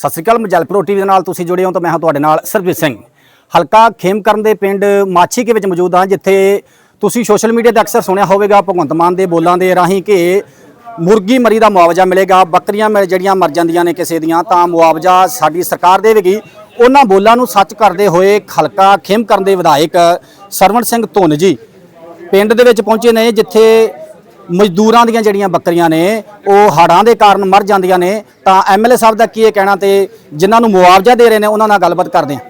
ਸਤਿ ਸ਼੍ਰੀ ਅਕਾਲ ਮਜਲਪੁਰ ਟੀਵੀ ਦੇ ਨਾਲ ਤੁਸੀਂ ਜੁੜੇ ਹੋ ਤਾਂ ਮੈਂ ਹਾਂ ਤੁਹਾਡੇ ਨਾਲ ਸਰਬਜੀਤ ਸਿੰਘ। ਹਲਕਾ ਖੇਮਕਰਨ ਦੇ ਪਿੰਡ ਮਾਛੀ ਕੇ ਵਿੱਚ ਮੌਜੂਦ ਹਾਂ, ਜਿੱਥੇ ਤੁਸੀਂ ਸੋਸ਼ਲ ਮੀਡੀਆ ਤੇ ਅਕਸਰ ਸੁਣਿਆ ਹੋਵੇਗਾ ਭਗਵੰਤ ਮਾਨ ਦੇ ਬੋਲਾਂ ਦੇ ਰਾਹੀਂ ਕਿ ਮੁਰਗੀ ਮਰੀ ਦਾ ਮੁਆਵਜ਼ਾ ਮਿਲੇਗਾ, ਬੱਕਰੀਆਂ ਮਿਲ ਜਿਹੜੀਆਂ ਮਰ ਜਾਂਦੀਆਂ ਨੇ ਕਿਸੇ ਦੀਆਂ, ਤਾਂ ਮੁਆਵਜ਼ਾ ਸਾਡੀ ਸਰਕਾਰ ਦੇਵੇਗੀ। ਉਹਨਾਂ ਬੋਲਾਂ ਨੂੰ ਸੱਚ ਕਰਦੇ ਹੋਏ ਹਲਕਾ ਖੇਮਕਰਨ ਦੇ ਵਿਧਾਇਕ ਸਰਵਣ ਸਿੰਘ ਧੁੰਨ ਜੀ ਪਿੰਡ ਦੇ ਵਿੱਚ ਪਹੁੰਚੇ ਨੇ, ਜਿੱਥੇ ਮਜ਼ਦੂਰਾਂ ਦੀਆਂ ਜਿਹੜੀਆਂ ਬੱਕਰੀਆਂ ਨੇ, ਉਹ ਹੜ੍ਹਾਂ ਦੇ ਕਾਰਨ ਮਰ ਜਾਂਦੀਆਂ ਨੇ, ਤਾਂ ਐਮਐਲਏ ਸਾਹਿਬ ਦਾ ਕੀ ਇਹ ਕਹਿਣਾ ਤੇ ਜਿਨ੍ਹਾਂ ਨੂੰ ਮੁਆਵਜ਼ਾ ਦੇ ਰਹੇ ਨੇ, ਉਹਨਾਂ ਨਾਲ ਗੱਲਬਾਤ ਕਰਦੇ ਹਾਂ।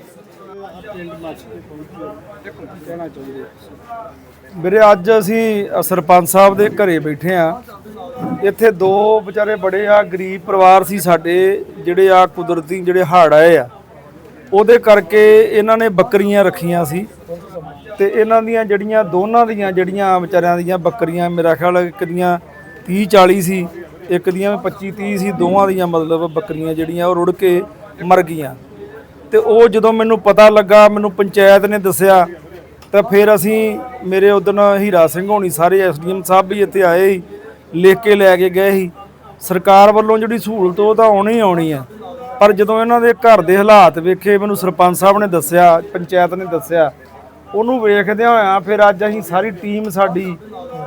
ਵੀਰੇ, ਅੱਜ ਅਸੀਂ ਸਰਪੰਚ ਸਾਹਿਬ ਦੇ ਘਰੇ ਬੈਠੇ ਆ ਇੱਥੇ ਦੋ ਵਿਚਾਰੇ ਬੜੇ ਆ, ਗਰੀਬ ਪਰਿਵਾਰ ਸੀ ਸਾਡੇ, ਜਿਹੜੇ ਆ ਕੁਦਰਤੀ ਜਿਹੜੇ ਹੜ੍ਹ ਆਏ ਆ, ਉਹਦੇ ਕਰਕੇ ਇਹਨਾਂ ਨੇ ਬੱਕਰੀਆਂ ਰੱਖੀਆਂ ਸੀ। ਤੇ ਇਹਨਾਂ ਦੀਆਂ ਜਿਹੜੀਆਂ, ਦੋਨਾਂ ਦੀਆਂ ਜਿਹੜੀਆਂ ਵਿਚਾਰਿਆਂ ਦੀਆਂ ਬੱਕਰੀਆਂ, ਮੇਰਾ ਖਿਆਲ ਇੱਕ ਦੀਆਂ 30 40 ਸੀ, ਇੱਕ ਦੀਆਂ 25 30 ਸੀ, ਦੋਵਾਂ ਦੀਆਂ ਮਤਲਬ ਬੱਕਰੀਆਂ ਜਿਹੜੀਆਂ ਉਹ ਰੁੜ ਕੇ ਮਰ ਗਈਆਂ। ਤੇ ਉਹ ਜਦੋਂ ਮੈਨੂੰ ਪਤਾ ਲੱਗਾ, ਮੈਨੂੰ ਪੰਚਾਇਤ ਨੇ ਦੱਸਿਆ, ਤਾਂ ਫਿਰ ਅਸੀਂ ਮੇਰੇ ਉਦਨ ਹੀਰਾ ਸਿੰਘ ਹੋਣੀ ਸਾਰੇ ਐਸਡੀਐਮ ਸਾਹਿਬ ਵੀ ਇੱਥੇ ਆਏ ਸੀ, ਲਿਖ ਕੇ ਲੈ ਕੇ ਗਏ ਸੀ। ਸਰਕਾਰ ਵੱਲੋਂ ਜਿਹੜੀ ਸਹੂਲਤ ਉਹ ਤਾਂ ਆਉਣੀ ਆਉਣੀ ਆ। ਪਰ ਜਦੋਂ ਇਹਨਾਂ ਦੇ ਘਰ ਦੇ ਹਾਲਾਤ ਵੇਖੇ, ਮੈਨੂੰ ਸਰਪੰਚ ਸਾਹਿਬ ਨੇ ਦੱਸਿਆ, ਪੰਚਾਇਤ ਨੇ ਦੱਸਿਆ ਉਹਨੂੰ ਵੇਖਦਿਆਂ ਹੋਇਆਂ ਫਿਰ ਅੱਜ ਅਸੀਂ ਸਾਰੀ ਟੀਮ ਸਾਡੀ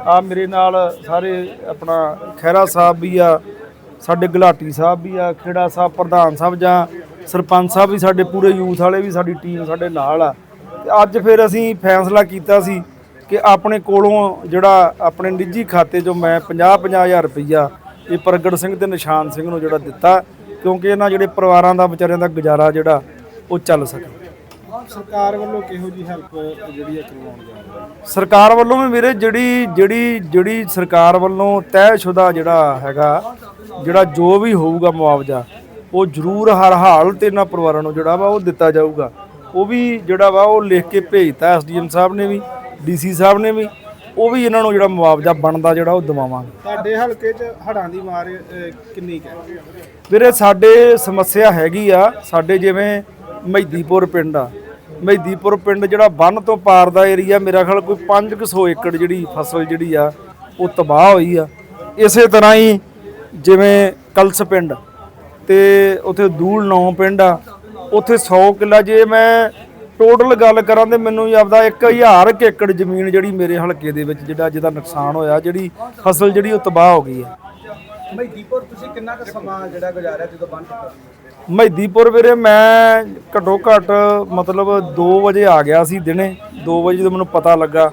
ਆ ਮੇਰੇ ਨਾਲ ਸਾਰੇ ਆਪਣਾ ਖਹਿਰਾ ਸਾਹਿਬ ਵੀ ਆ, ਸਾਡੇ ਗੁਲਾਟੀ ਸਾਹਿਬ ਵੀ ਆ, ਖੇੜਾ ਸਾਹਿਬ, ਪ੍ਰਧਾਨ ਸਾਹਿਬ ਜਾਂ ਸਰਪੰਚ ਸਾਹਿਬ ਵੀ ਸਾਡੇ, ਪੂਰੇ ਯੂਥ ਵਾਲੇ ਵੀ ਸਾਡੀ ਟੀਮ ਸਾਡੇ ਨਾਲ ਆ। ਤੇ ਅੱਜ ਫਿਰ ਅਸੀਂ ਫੈਸਲਾ ਕੀਤਾ ਸੀ ਕਿ ਆਪਣੇ ਕੋਲੋਂ ਜਿਹੜਾ ਆਪਣੇ ਨਿੱਜੀ ਖਾਤੇ 'ਚੋਂ ਮੈਂ 50 50000 ਰੁਪਈਆ ਇਹ ਪ੍ਰਗਟ ਸਿੰਘ ਤੇ ਨਿਸ਼ਾਨ ਸਿੰਘ ਨੂੰ ਜਿਹੜਾ ਦਿੱਤਾ, ਕਿਉਂਕਿ ਇਹਨਾਂ ਜਿਹੜੇ ਪਰਿਵਾਰਾਂ ਦਾ, ਵਿਚਾਰਿਆਂ ਦਾ ਗੁਜ਼ਾਰਾ ਜਿਹੜਾ, ਉਹ ਚੱਲ ਸਕੇ। ਸਰਕਾਰ ਵੱਲੋਂ ਕਿਹੋ ਜੀ ਹੈਲਪ ਜਿਹੜੀ ਹੈ ਕਰਵਾਉਣ ਜਾ ਰਹੀ ਹੈ? ਸਰਕਾਰ ਵੱਲੋਂ ਵੀ ਵੀਰੇ ਜਿਹੜੀ ਜਿਹੜੀ ਜਿਹੜੀ ਸਰਕਾਰ ਵੱਲੋਂ ਤੈਅਸ਼ੁਦਾ ਜਿਹੜਾ ਹੈਗਾ ਜਿਹੜਾ ਜੋ ਵੀ ਹੋਊਗਾ ਮੁਆਵਜ਼ਾ ਉਹ ਜ਼ਰੂਰ ਹਰ ਹਾਲ ਤੇ ਇਹਨਾਂ ਪਰਿਵਾਰਾਂ ਨੂੰ ਜਿਹੜਾ ਵਾ ਉਹ ਦਿੱਤਾ ਜਾਊਗਾ। ਉਹ ਵੀ ਜਿਹੜਾ ਵਾ ਉਹ ਲਿਖ ਕੇ ਭੇਜਤਾ ਐਸਡੀਐਮ ਸਾਹਿਬ ਨੇ ਵੀ ਡੀਸੀ ਸਾਹਿਬ ਨੇ ਵੀ ਉਹ ਵੀ ਇਹਨਾਂ ਨੂੰ ਜਿਹੜਾ ਮੁਆਵਜ਼ਾ ਬਣਦਾ ਜਿਹੜਾ ਉਹ ਦਿਵਾਵਾਂਗੇ। ਤੁਹਾਡੇ ਹਲਕੇ 'ਚ ਹੜਾਂ ਦੀ ਮਾਰ ਅਹ, ਕਿੰਨੀ ਕੁ ਹੈ? ਵੀਰੇ ਸਾਡੇ ਸਮੱਸਿਆ ਹੈਗੀ ਆ ਸਾਡੇ ਜਿਵੇਂ ਮਹਿਦੀਪੁਰ ਪਿੰਡ ਆ ਮਹਿਦੀਪੁਰ ਪਿੰਡ ਜਿਹੜਾ ਬੰਨ ਤੋਂ ਪਾਰ ਦਾ ਏਰੀਆ, ਮੇਰਾ ਖਿਆਲ ਕੋਈ 500 ਏਕੜ ਜਿਹੜੀ ਫਸਲ ਜਿਹੜੀ ਆ, ਉਹ ਤਬਾਹ ਹੋਈ ਆ। ਇਸੇ ਤਰ੍ਹਾਂ ਹੀ ਜਿਵੇਂ ਕਲਸ ਪਿੰਡ ਤੇ ਉਥੇ ਦੂਲ ਨੌ ਪਿੰਡ ਆ, ਉਥੇ 100 ਕਿੱਲਾ ਜੇ ਮੈਂ ਟੋਟਲ ਗੱਲ ਕਰਾਂ ਤੇ ਮੈਨੂੰ ਹੀ ਆਪਦਾ 1000 ਕੁ ਏਕੜ ਜ਼ਮੀਨ ਜਿਹੜੀ ਮੇਰੇ ਹਲਕੇ ਦੇ ਵਿੱਚ ਜਿਹੜਾ ਜਿਹਦਾ ਨੁਕਸਾਨ ਹੋਇਆ, ਜਿਹੜੀ ਫਸਲ ਜਿਹੜੀ ਉਹ ਤਬਾਹ ਹੋ ਗਈ ਆ। ਮਹਿਦੀਪੁਰ, ਤੁਸੀਂ ਕਿੰਨਾ ਕੁ ਸਮਾਂ ਜਿਹੜਾ ਗੁਜ਼ਾਰਿਆ ਜਦੋਂ ਬੰਦ ਕੀਤਾ? ਮਹਿਦੀਪੁਰ ਵੀਰੇ, ਮੈਂ ਘੱਟੋ ਘੱਟ ਮਤਲਬ 2 ਵਜੇ ਆ ਗਿਆ ਸੀ ਦਿਨੇ। 2 ਵਜੇ ਜਦੋਂ ਮੈਨੂੰ ਪਤਾ ਲੱਗਾ,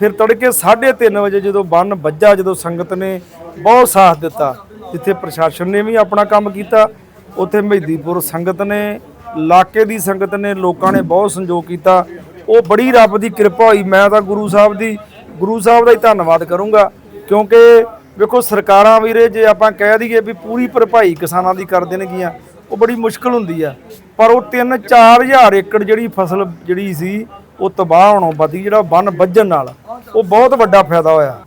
ਫਿਰ ਤੜਕੇ 3:30 ਵਜੇ ਜਦੋਂ ਬੰਨ ਵੱਜਾ, ਜਦੋਂ ਸੰਗਤ ਨੇ ਬਹੁਤ ਸਾਥ ਦਿੱਤਾ। ਜਿੱਥੇ ਪ੍ਰਸ਼ਾਸਨ ਨੇ ਵੀ ਆਪਣਾ ਕੰਮ ਕੀਤਾ, ਉੱਥੇ ਮਹਿਦੀਪੁਰ ਸੰਗਤ ਨੇ, ਇਲਾਕੇ ਦੀ ਸੰਗਤ ਨੇ, ਲੋਕਾਂ ਨੇ ਬਹੁਤ ਸੰਯੋਗ ਕੀਤਾ। ਉਹ ਬੜੀ ਰੱਬ ਦੀ ਕਿਰਪਾ ਹੋਈ, ਮੈਂ ਤਾਂ ਗੁਰੂ ਸਾਹਿਬ ਦੀ, ਗੁਰੂ ਸਾਹਿਬ ਦਾ ਹੀ ਧੰਨਵਾਦ ਕਰੂੰਗਾ। ਕਿਉਂਕਿ ਵੇਖੋ ਸਰਕਾਰਾਂ ਵੀਰੇ, ਜੇ ਆਪਾਂ ਕਹਿ ਦਈਏ ਵੀ ਪੂਰੀ ਭਰਪਾਈ ਕਿਸਾਨਾਂ ਦੀ ਕਰ ਦੇਣਗੀਆਂ ਉਹ ਬੜੀ ਮੁਸ਼ਕਲ ਹੁੰਦੀ ਆ। ਪਰ ਉਹ 3-4000 ਏਕੜ ਜਿਹੜੀ ਫਸਲ ਜਿਹੜੀ ਸੀ ਉਹ ਤਬਾਹ ਹੋਣੋਂ ਬਦੀ ਜਿਹੜਾ ਬੰਨ ਵੱਜਣ ਨਾਲ। ਉਹ ਬਹੁਤ ਵੱਡਾ ਫਾਇਦਾ ਹੋਇਆ।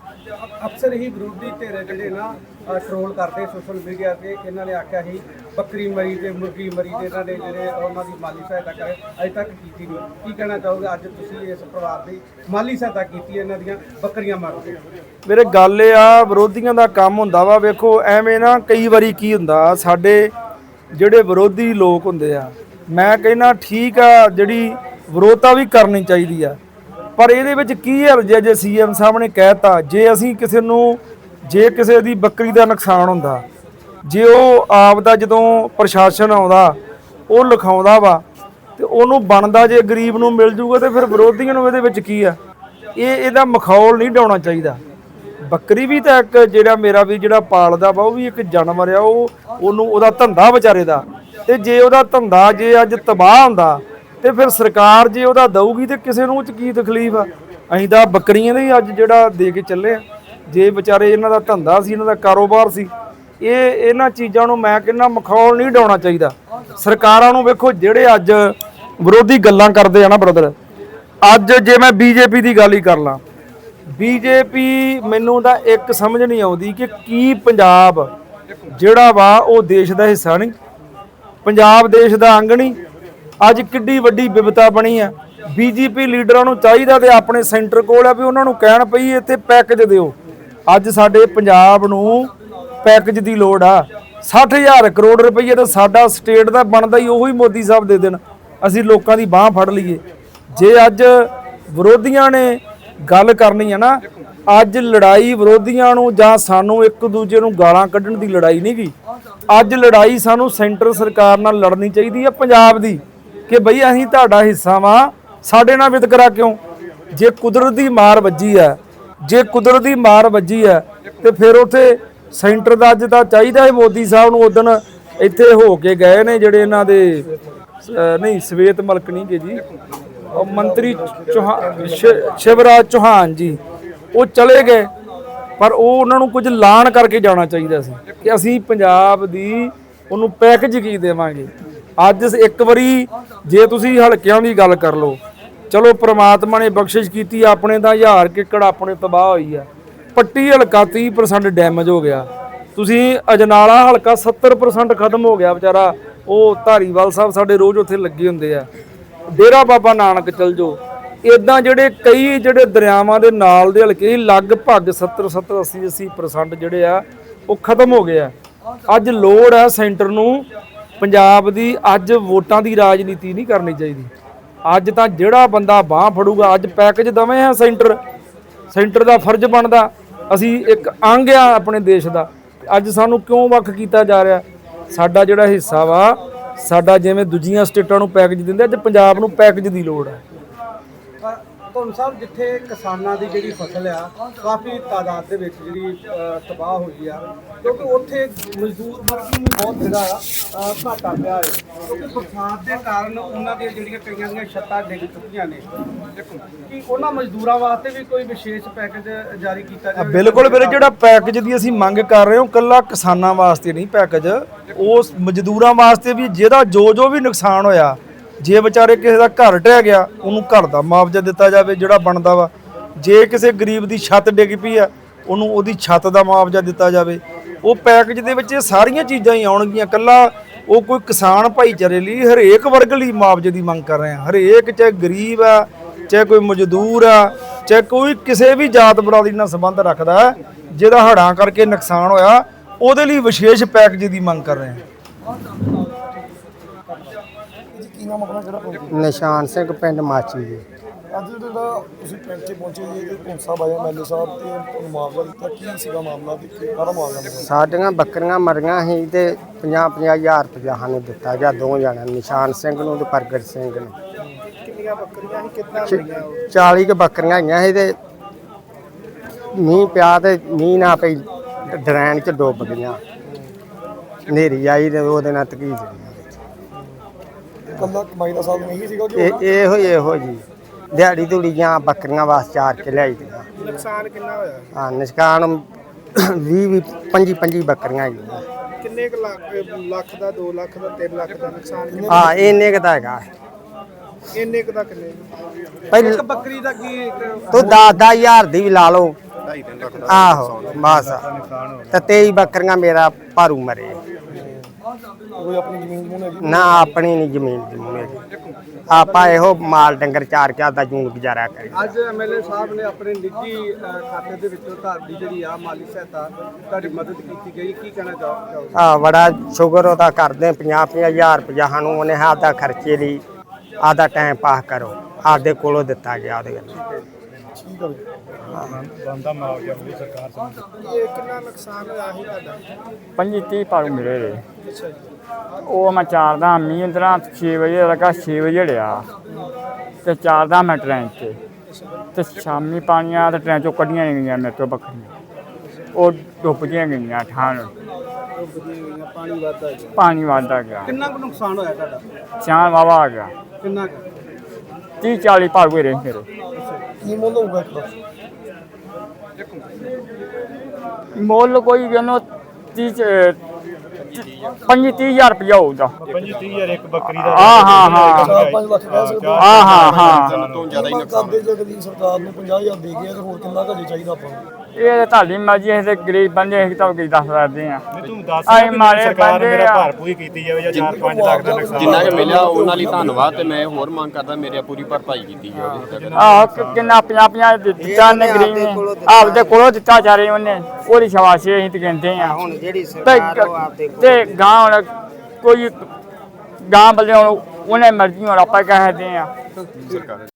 ਅਕਸਰ ਹੀ ਵਿਰੋਧੀ ਧਿਰ ਜਿਹੜੇ ਨਾ ਟ੍ਰੋਲ ਕਰਦੇ ਸੋਸ਼ਲ ਮੀਡੀਆ ਤੇ ਇਹਨਾਂ ਨੇ ਆਖਿਆ ਸੀ ਬੱਕਰੀ ਮਰੀ ਤੇ ਮੁਰਗੀ ਮਰੀ ਤੇ ਇਹਨਾਂ ਨੇ ਜਿਹੜੇ ਉਹਨਾਂ ਦੀ ਮਾਲੀ ਸਹਾਇਤਾ ਕਰੇ ਅਜੇ ਤੱਕ ਕੀਤੀ ਨਹੀਂ। ਕੀ ਕਹਿਣਾ ਚਾਹੋਗੇ? ਅੱਜ ਤੁਸੀਂ ਇਸ ਪਰਿਵਾਰ ਦੀ ਮਾਲੀ ਸਹਾਇਤਾ ਕੀਤੀ ਹੈ ਇਹਨਾਂ ਦੀਆਂ ਬੱਕਰੀਆਂ ਮਾਰ ਕੇ ਮੇਰੇ ਗੱਲ ਇਹ ਆ ਵਿਰੋਧੀਆਂ ਦਾ ਕੰਮ ਹੁੰਦਾ ਵਾ ਵੇਖੋ ਐਵੇਂ ਨਾ ਕਈ ਵਾਰੀ ਕੀ ਹੁੰਦਾ ਸਾਡੇ ਜਿਹੜੇ ਵਿਰੋਧੀ ਲੋਕ ਹੁੰਦੇ ਆ, ਮੈਂ ਕਹਿੰਦਾ ਠੀਕ ਆ, ਜਿਹੜੀ ਵਿਰੋਧਤਾ ਵੀ ਕਰਨੀ ਚਾਹੀਦੀ ਆ। ਪਰ ਇਹਦੇ ਵਿੱਚ ਕੀ ਹੈ ਜੇ ਜੇ ਸੀਐਮ ਸਾਹਿਬ ਨੇ ਕਹਿਤਾ, ਜੇ ਅਸੀਂ ਕਿਸੇ ਨੂੰ, ਜੇ ਕਿਸੇ ਦੀ ਬੱਕਰੀ ਦਾ ਨੁਕਸਾਨ ਹੁੰਦਾ, ਜੇ ਉਹ ਆਪ ਦਾ ਜਦੋਂ ਪ੍ਰਸ਼ਾਸਨ ਆਉਂਦਾ, ਉਹ ਲਿਖਾਉਂਦਾ ਵਾ, ਤੇ ਉਹਨੂੰ ਬਣਦਾ ਜੇ ਗਰੀਬ ਨੂੰ ਮਿਲ ਜੂਗਾ, ਤੇ ਫਿਰ ਵਿਰੋਧੀਆਂ ਨੂੰ ਇਹਦੇ ਵਿੱਚ ਕੀ ਆ? ਇਹ, ਇਹਦਾ ਮਖੌਲ ਨਹੀਂ ਡਾਉਣਾ ਚਾਹੀਦਾ। ਬੱਕਰੀ ਵੀ ਤਾਂ ਇੱਕ ਜਿਹੜਾ ਮੇਰਾ ਵੀ ਜਿਹੜਾ ਪਾਲਦਾ ਵਾ, ਉਹ ਵੀ ਇੱਕ ਜਾਨਵਰ ਆ, ਉਹ ਉਹਨੂੰ ਉਹਦਾ ਧੰਦਾ ਵਿਚਾਰੇ ਦਾ। ਤੇ ਜੇ ਉਹਦਾ ਧੰਦਾ ਜੇ ਅੱਜ ਤਬਾਹ ਹੁੰਦਾ, ਤੇ ਫਿਰ ਸਰਕਾਰ ਜੇ ਉਹਦਾ ਦਊਗੀ ਤੇ ਕਿਸੇ ਨੂੰ ਚ ਕੀ ਤਕਲੀਫ ਆ? ਅਸੀਂ ਤਾਂ ਬੱਕਰੀਆਂ ਦੇ ਹੀ ਅੱਜ ਜਿਹੜਾ ਦੇ ਕੇ ਚੱਲੇ ਆ। ਜੇ ਵਿਚਾਰੇ ਇਹਨਾਂ ਦਾ ਧੰਦਾ ਸੀ, ਇਹਨਾਂ ਦਾ ਕਾਰੋਬਾਰ ਸੀ, ਇਹ ਇਹਨਾਂ ਚੀਜ਼ਾਂ ਨੂੰ ਮੈਂ ਕਹਿੰਦਾ ਮਖੌਲ ਨਹੀਂ ਡਾਉਣਾ ਚਾਹੀਦਾ। ਸਰਕਾਰਾਂ ਨੂੰ ਵੇਖੋ ਜਿਹੜੇ ਅੱਜ ਵਿਰੋਧੀ ਗੱਲਾਂ ਕਰਦੇ ਆ ਨਾ ਬ੍ਰਦਰ ਅੱਜ ਜੇ ਮੈਂ ਬੀਜੇਪੀ ਦੀ ਗੱਲ ਹੀ ਕਰ ਲਾਂ ਬੀਜੇਪੀ ਮੈਨੂੰ ਤਾਂ ਇੱਕ ਸਮਝ ਨਹੀਂ ਆਉਂਦੀ ਕਿ ਕੀ ਪੰਜਾਬ ਜਿਹੜਾ ਵਾ ਉਹ ਦੇਸ਼ ਦਾ ਹਿੱਸਾ ਨਹੀਂ। ਪੰਜਾਬ ਦੇਸ਼ ਦਾ ਅੰਗ ਨਹੀਂ। ਅੱਜ ਕਿੱਡੀ ਵੱਡੀ ਵਿਵਤਾ ਬਣੀ ਆ। ਬੀਜੇਪੀ ਲੀਡਰਾਂ ਨੂੰ ਚਾਹੀਦਾ ਤੇ ਆਪਣੇ ਸੈਂਟਰ ਕੋਲ ਆ ਵੀ ਉਹਨਾਂ ਨੂੰ ਕਹਿਣ ਪਈ ਇੱਥੇ ਪੈਕੇਜ ਦਿਓ। ਅੱਜ ਸਾਡੇ ਪੰਜਾਬ ਨੂੰ ਪੈਕੇਜ ਦੀ ਲੋੜ ਆ। 60000 ਕਰੋੜ ਰੁਪਏ ਤਾਂ ਸਾਡਾ ਸਟੇਟ ਦਾ ਬਣਦਾ ਹੀ ਉਹੀ ਮੋਦੀ ਸਾਹਿਬ ਦੇ ਦੇਣ ਅਸੀਂ ਲੋਕਾਂ ਦੀ ਬਾਹ ਫੜ ਲਈਏ। ਜੇ ਅੱਜ ਵਿਰੋਧੀਆਂ ਨੇ ਗੱਲ ਕਰਨੀ ਹੈ ਨਾ, ਅੱਜ ਲੜਾਈ ਵਿਰੋਧੀਆਂ ਨੂੰ ਜਾਂ ਸਾਨੂੰ ਇੱਕ ਦੂਜੇ ਨੂੰ ਗਾਲਾਂ ਕੱਢਣ ਦੀ ਲੜਾਈ ਨਹੀਂ ਗੀ। ਅੱਜ ਲੜਾਈ ਸਾਨੂੰ ਸੈਂਟਰ ਸਰਕਾਰ ਨਾਲ ਲੜਨੀ ਚਾਹੀਦੀ ਹੈ, ਪੰਜਾਬ ਦੀ, ਕਿ ਬਈ ਅਸੀਂ ਤੁਹਾਡਾ ਹਿੱਸਾ ਵਾਂ, ਸਾਡੇ ਨਾਲ ਵਿਤਕਰਾ ਕਿਉਂ? ਜੇ ਕੁਦਰਤ ਦੀ ਮਾਰ ਵੱਜੀ ਹੈ, ਜੇ ਕੁਦਰਤ ਦੀ ਮਾਰ ਵੱਜੀ ਹੈ, ਤੇ ਫਿਰ ਉੱਥੇ ਸੈਂਟਰ ਦਾ ਅੱਜ ਤਾਂ ਚਾਹੀਦਾ ਹੈ, ਮੋਦੀ ਸਾਹਿਬ ਨੂੰ ਉਦਣ ਇੱਥੇ ਹੋ ਕੇ ਗਏ ਨੇ, ਜਿਹੜੇ ਇਹਨਾਂ ਦੇ ਨਹੀਂ, ਸਵੇਤ ਮਲਕ ਨਹੀਂ ਗੇ ਜੀ। ਮੰਤਰੀ ਚੌਹਾਨ ਸ਼ਿ- ਸ਼ਿਵਰਾਜ ਚੌਹਾਨ ਜੀ, ਉਹ ਚਲੇ ਗਏ, ਪਰ ਉਹ ਉਹਨਾਂ ਨੂੰ ਕੁਝ ਐਲਾਨ ਕਰਕੇ ਜਾਣਾ ਚਾਹੀਦਾ ਸੀ ਕਿ ਅਸੀਂ ਪੰਜਾਬ ਦੀ ਉਹਨੂੰ ਪੈਕੇਜ ਕੀ ਦੇਵਾਂਗੇ। ਅੱਜ ਇੱਕ ਵਾਰੀ ਜੇ ਤੁਸੀਂ ਹਲਕਿਆਂ ਦੀ ਗੱਲ ਕਰ ਲਓ, ਚਲੋ ਪ੍ਰਮਾਤਮਾ ਨੇ ਬਖਸ਼ਿਸ਼ ਕੀਤੀ, ਆਪਣੇ ਤਾਂ ਹਜ਼ਾਰ ਕਿੱਕੜ ਆਪਣੇ ਤਬਾਹ ਹੋਈ ਆ, ਪੱਟੀ ਹਲਕਾ 30% ਡੈਮੇਜ ਹੋ ਗਿਆ। ਤੁਸੀਂ ਅਜਨਾਲਾ ਹਲਕਾ 70% ਖਤਮ ਹੋ ਗਿਆ ਵਿਚਾਰਾ, ਉਹ ਧਾਰੀਵਾਲ ਸਾਹਿਬ ਸਾਡੇ ਰੋਜ਼ ਉੱਥੇ ਲੱਗੇ ਹੁੰਦੇ ਆ। ਡੇਰਾ ਬਾਬਾ ਨਾਨਕ ਚਲ ਜਾਓ। ਇਦਾਂ ਜਿਹੜੇ ਕਈ ਜਿਹੜੇ ਦਰਿਆਵਾਂ ਦੇ ਨਾਲ ਦੇ ਹਲਕੇ, ਲਗਭਗ 70 70 80 80% ਜਿਹੜੇ ਆ, ਉਹ ਖਤਮ ਹੋ ਗਏ ਆ। ਅੱਜ ਲੋੜ ਹੈ ਸੈਂਟਰ ਨੂੰ ਪੰਜਾਬ ਦੀ ਅੱਜ ਵੋਟਾਂ ਦੀ ਰਾਜਨੀਤੀ ਨਹੀਂ ਕਰਨੀ ਚਾਹੀਦੀ। ਅੱਜ ਤਾਂ ਜਿਹੜਾ ਬੰਦਾ ਬਾਹ ਫੜੂਗਾ, ਅੱਜ ਪੈਕੇਜ ਦਵੇਂ ਆ ਸੈਂਟਰ। ਸੈਂਟਰ ਦਾ ਫਰਜ਼ ਬਣਦਾ। ਅਸੀਂ ਇੱਕ ਅੰਗ ਆ ਆਪਣੇ ਦੇਸ਼ ਦਾ। ਅੱਜ ਸਾਨੂੰ ਕਿਉਂ ਵੱਖ ਕੀਤਾ ਜਾ ਰਿਹਾ? ਸਾਡਾ ਜਿਹੜਾ ਹਿੱਸਾ ਵਾ ਸਾਡਾ ਜਿਵੇਂ ਦੂਜੀਆਂ ਸਟੇਟਾਂ ਨੂੰ ਪੈਕੇਜ ਦਿੰਦੇ ਅੱਜ ਪੰਜਾਬ ਨੂੰ ਪੈਕੇਜ ਦੀ ਲੋੜ ਹੈ ਪਰ ਤੁਹਾਨੂੰ ਸਾਹਿਬ ਜਿੱਥੇ ਕਿਸਾਨਾਂ ਦੀ ਜਿਹੜੀ ਫਸਲ ਆ ਕਾਫੀ ਤਾਦਾਦ ਦੇ ਵਿੱਚ ਜਿਹੜੀ ਅ, ਤਬਾਹ ਹੋਈ ਆ ਕਿਉਂਕਿ ਉੱਥੇ ਮਜ਼ਦੂਰ ਵਰਗ ਨੂੰ ਬਹੁਤ ਜਿਹੜਾ ਅ, ਘਾਟਾ ਪਿਆ ਹੈ ਕਿਉਂਕਿ ਬਰਸਾਤ ਦੇ ਕਾਰਨ ਉਹਨਾਂ ਦੀਆਂ ਜਿਹੜੀਆਂ ਕਈਆਂ ਦੀਆਂ ਛੱਤਾਂ ਡਿੱਗ ਚੁੱਕੀਆਂ ਨੇ। ਦੇਖੋ, ਕਿ ਉਹਨਾਂ ਮਜ਼ਦੂਰਾਂ ਵਾਸਤੇ ਵੀ ਕੋਈ ਵਿਸ਼ੇਸ਼ ਪੈਕੇਜ ਜਾਰੀ ਕੀਤਾ ਜਾਵੇ? ਬਿਲਕੁਲ ਵੀਰੇ, ਜਿਹੜਾ ਪੈਕੇਜ ਦੀ ਅਸੀਂ ਮੰਗ ਕਰ ਰਹੇ ਹਾਂ ਕੱਲਾ ਕਿਸਾਨਾਂ ਵਾਸਤੇ ਨਹੀਂ ਪੈਕੇਜ ਉਸ ਮਜ਼ਦੂਰਾਂ ਵਾਸਤੇ ਵੀ, ਜਿਹਦਾ ਜੋ ਜੋ ਵੀ ਨੁਕਸਾਨ ਹੋਇਆ, ਜੇ ਵਿਚਾਰੇ ਕਿਸੇ ਦਾ ਘਰ ਢਹਿ ਗਿਆ, ਉਹਨੂੰ ਘਰ ਦਾ ਮੁਆਵਜ਼ਾ ਦਿੱਤਾ ਜਾਵੇ, ਜਿਹੜਾ ਬਣਦਾ ਵਾ। ਜੇ ਕਿਸੇ ਗਰੀਬ ਦੀ ਛੱਤ ਡਿੱਗ ਪਈ ਆ, ਉਹਨੂੰ ਉਹਦੀ ਛੱਤ ਦਾ ਮੁਆਵਜ਼ਾ ਦਿੱਤਾ ਜਾਵੇ। ਉਹ ਪੈਕੇਜ ਦੇ ਵਿੱਚ ਇਹ ਸਾਰੀਆਂ ਚੀਜ਼ਾਂ ਹੀ ਆਉਣਗੀਆਂ ਕੱਲਾ ਉਹ ਕੋਈ ਕਿਸਾਨ ਭਾਈਚਾਰੇ ਲਈ ਹਰੇਕ ਵਰਗ ਲਈ ਮੁਆਵਜ਼ੇ ਦੀ ਮੰਗ ਕਰ ਰਹੇ ਹਾਂ ਹਰੇਕ ਚਾਹੇ ਗਰੀਬ ਆ, ਚਾਹੇ ਕੋਈ ਮਜ਼ਦੂਰ ਆ, ਚਾਹੇ ਕੋਈ ਕਿਸੇ ਵੀ ਜਾਤ ਬਰਾਦਰੀ ਨਾਲ ਸੰਬੰਧ ਰੱਖਦਾ ਜਿਹਦਾ ਹੜਾਂ ਕਰਕੇ ਨੁਕਸਾਨ ਹੋਇਆ, ਉਹਦੇ ਲਈ ਵਿਸ਼ੇਸ਼ ਪੈਕੇਜ ਦੀ ਮੰਗ ਕਰ ਰਹੇ ਹਾਂ ਨਿਸ਼ਾਨ ਸਿੰਘ, ਪਿੰਡ ਮਾਚੀ ਜੀ। ਅੱਜ ਜਿਹੜਾ ਤੁਸੀਂ ਪਿੰਡ 'ਚ ਪਹੁੰਚੇ ਜੀ ਪੁੰਸ ਸਾਹਿਬ ਆਏ ਐਮਐਲਏ ਸਾਹਿਬ ਤੇ ਤੁਹਾਨੂੰ ਮੁਆਵਜ਼ਾ ਦਿੱਤਾ। ਕੀ ਸੀਗਾ ਮਾਮਲਾ ਤੇ ਕੀ ਕਾਹਦਾ ਮੁਆਵਜ਼ਾ ਮਿਲਿਆ ਸਾਡੀਆਂ ਬੱਕਰੀਆਂ ਮਰੀਆਂ ਸੀ ਤੇ 50 ਹਜ਼ਾਰ ਰੁਪਇਆ ਸਾਨੂੰ ਦਿੱਤਾ ਗਿਆ ਦੋ ਜਣਿਆਂ ਨੂੰ, ਨਿਸ਼ਾਨ ਸਿੰਘ ਨੂੰ ਤੇ ਪ੍ਰਗਟ ਸਿੰਘ ਨੂੰ। ਕਿੰਨੀਆਂ ਬੱਕਰੀਆਂ ਸੀ ਕਿੰਨਾ 40 ਕੁ ਬੱਕਰੀਆਂ ਆਈਆਂ ਸੀ ਤੇ ਮੀਂਹ ਪਿਆ ਤੇ ਮੀਂਹ ਨਾ ਪਈ ਡਰੈਨ ਚ ਡੁੱਬ ਗਈਆਂ। ਨੇਰੀ ਆਈ ਤੇ ਉਹਦੇ ਨਾਲ ਤਕੀਜ ਕੱਲਾ ਕਮਾਈ ਦਾ ਸਾਧਨ ਨਹੀਂ ਸੀਗਾ ਕਿ ਇਹ ਇਹੋ ਹੀ ਇਹੋ ਜੀ। ਦਿਹਾੜੀ ਦੁੜੀਆਂ ਬੱਕਰੀਆਂ ਵਾਸਤੇ ਚਾਰ ਕੇ ਲਿਆਈ ਦੀਆਂ। ਨੁਕਸਾਨ ਕਿੰਨਾ ਹੋਇਆ? ਹਾਂ ਨਿਸ਼ਕਾਨ 20 20 25 25 ਬੱਕਰੀਆਂ ਆਈਆਂ ਕਿੰਨੇ ਕੁ ਲੱਖ ਲੱਖ ਦਾ 2 ਲੱਖ ਦਾ 3 ਲੱਖ ਦਾ ਨੁਕਸਾਨ ਹਾਂ ਇੰਨੇ ਕੁ ਹੈਗਾ। ਦਾ ਕਿੰਨੇ? ਪਹਿਲਾਂ ਇੱਕ ਬੱਕਰੀ ਦਾ ਕੀ ਇੱਕ ਤੂੰ 10 ਹਜ਼ਾਰ ਦੀ ਵੀ ਲਾ ਲਓ। ਆਹੋ ਬਸ। ਤੇ 23 ਬੱਕਰੀਆਂ ਮੇਰਾ ਭਾਰੂ ਮਰੇ। ਕੋਈ ਆਪਣੀ ਜ਼ਮੀਨ ਜਮੂਨ ਹੈਗੀ? ਨਾ ਆਪਣੀ ਨਹੀਂ ਜ਼ਮੀਨ ਜਮੂਨ ਹੈਗੀ। ਆਪਾਂ ਇਹੋ ਮਾਲ ਡੰਗਰ ਚਾਰ ਕੇ ਆਦਾ ਜੂਨ ਗੁਜ਼ਾਰਾ ਕਰੀ ਅੱਜ ਐਮਐਲਏ ਸਾਹਿਬ ਨੇ ਆਪਣੇ ਨਿੱਜੀ ਖਾਤੇ ਦੇ ਵਿੱਚੋਂ ਤੁਹਾਡੀ ਜਿਹੜੀ ਆ ਮਾਲੀ ਸਹਾਇਤਾ ਤੁਹਾਡੀ ਮਦਦ ਕੀਤੀ ਗਈ। ਕੀ ਕਹਿਣਾ ਚਾਹੋ- ਚਾਹੋਗੇ? ਆ ਬੜਾ ਸ਼ੁਕਰ ਉਹਦਾ ਕਰਦੇ 50 ਹਜ਼ਾਰ ਰੁਪਇਆ ਸਾਨੂੰ ਉਹਨੇ ਆਦਾ ਖਰਚੇ ਲਈ ਆਦਾ ਟਾਈਮ ਪਾਸ ਕਰੋ। ਆਪਦੇ ਕੋਲੋਂ ਦਿੱਤਾ ਗਿਆ ਉਹਦੇ ਠੀਕ ਹੈ ਇਹ ਕਿੰਨਾ ਨੁਕਸਾਨ ਹੋਇਆ ਸੀ ਤੁਹਾਡਾ? ਪੰਜੀ ਤੀਹ ਪਾਰੂ ਮਿਲੇ ਰੇ ਅੱਛਾ ਜੀ। ਉਹ ਮੈਂ ਚਾਰਦਾ ਮੀਂਹ ਦਰਾਂ 6 ਵਜੇ ਲੱਗਾ 6 ਵਜੇ ਲਿਆ ਤੇ ਚਾਰਦਾ ਮੈਂ ਟ੍ਰੇਨ 'ਚ ਤੇ ਸ਼ਾਮੀ ਪਾਣੀ ਆ ਤੇ ਟ੍ਰੇਨ 'ਚੋਂ ਕੱਢੀਆਂ ਨਹੀਂ ਗਈਆਂ ਮੇਰੇ ਤੋਂ ਬੱਕਰੀਆਂ ਉਹ ਡੁੱਬ ਗਈਆਂ ਗਈਆਂ ਠਾਣ। ਪਾਣੀ ਵੱਧਦਾ ਗਿਆ। ਪਾਣੀ ਗਿਆ। ਕਿੰਨਾ ਕੁ ਨੁਕਸਾਨ ਹੋਇਆ ਤੁਹਾਡਾ? ਚਾਰ ਵਾਵਾ ਆ ਗਿਆ। ਕਿੰਨਾ ਕੁ? 30 40 ਪਾਰੂ ਹੋਏ ਰਹੇ ਮੇਰੇ ਕੀ ਮੁੱਲ ਹੋਊਗਾ ਇੱਕ ਦਾ? ਮੁੱਲ ਕੋਈ ਗਨੋ 30 ਪੰਜੀ ਤੀਹ ਹਜ਼ਾਰ ਰੁਪਇਆ ਹੋਊਗਾ। ਪੰਜੀ 30000 ਇੱਕ ਬੱਕਰੀ ਦਾ ਹਾਂ ਹਾਂ 4-5 ਲੱਖ ਕਹਿ ਸਕਦੇ ਆ ਹਾਂ ਹਾਂ ਤੋਂ ਜ਼ਿਆਦਾ ਹੀ ਨੁਕਸਾਨ ਕਰਦੇ ਜੇ ਕਦੀ ਸਰਕਾਰ ਨੂੰ 50000 ਦੇ ਗਿਆ ਤੇ ਹੋਰ ਕਿੰਨਾ ਹਜੇ ਚਾਹੀਦਾ ਆਪਾਂ ਨੂੰ? ਇਹ ਤਾਂ ਤੁਹਾਡੀ ਮਰਜ਼ੀ ਹੈ ਤੇ ਗਰੀਬ ਬੰਦੇ ਅਸੀਂ ਤਾਂ ਕੀ ਦੱਸ ਸਕਦੇ ਆ ਨਹੀਂ ਤੂੰ ਦੱਸ ਆਏ ਮਾਰੇ ਸਰਕਾਰ ਬੰਦੇ ਮੇਰਾ ਆ। ਭਰਪੂਰੀ ਕੀਤੀ ਜਾਵੇ ਜਾਂ 4-5 ਲੱਖ ਦਾ ਨੁਕਸਾਨ ਜਿੰਨਾ ਕਿ ਮਿਲਿਆ ਉਹਨਾਂ ਲਈ ਧੰਨਵਾਦ ਤੇ ਮੈਂ ਹੋਰ ਮੰਗ ਕਰਦਾ ਮੇਰੇ ਪੂਰੀ ਭਰਪਾਈ ਕੀਤੀ ਜਾਵੇ। ਆਹ ਕਿ- ਕਿੰਨਾ ਪੰਜਾਹ ਪੰਜਾਹ ਦਿੱਤਾ ਨੇ ਗਰੀਬ ਨੇ। ਆਪਦੇ ਕੋਲੋਂ ਦਿੱਤਾ ਚਾਰੇ ਉਹਨੇ। ਉਹਦੀ ਸ਼ਵਾਸ਼ੀ ਅਸੀਂ ਤੇ ਕਹਿੰਦੇ ਆ ਹੁਣ ਜਿਹੜੀ ਤੇ ਤੇ ਗਾਂ ਹੁਣ ਕੋਈ ਗਾਂ ਬਲੇ ਹੁਣ ਉਹਨੇ ਮਰਜ਼ੀ ਹੁਣ ਆਪਾਂ ਕਹਿ ਸਕਦੇ ਆ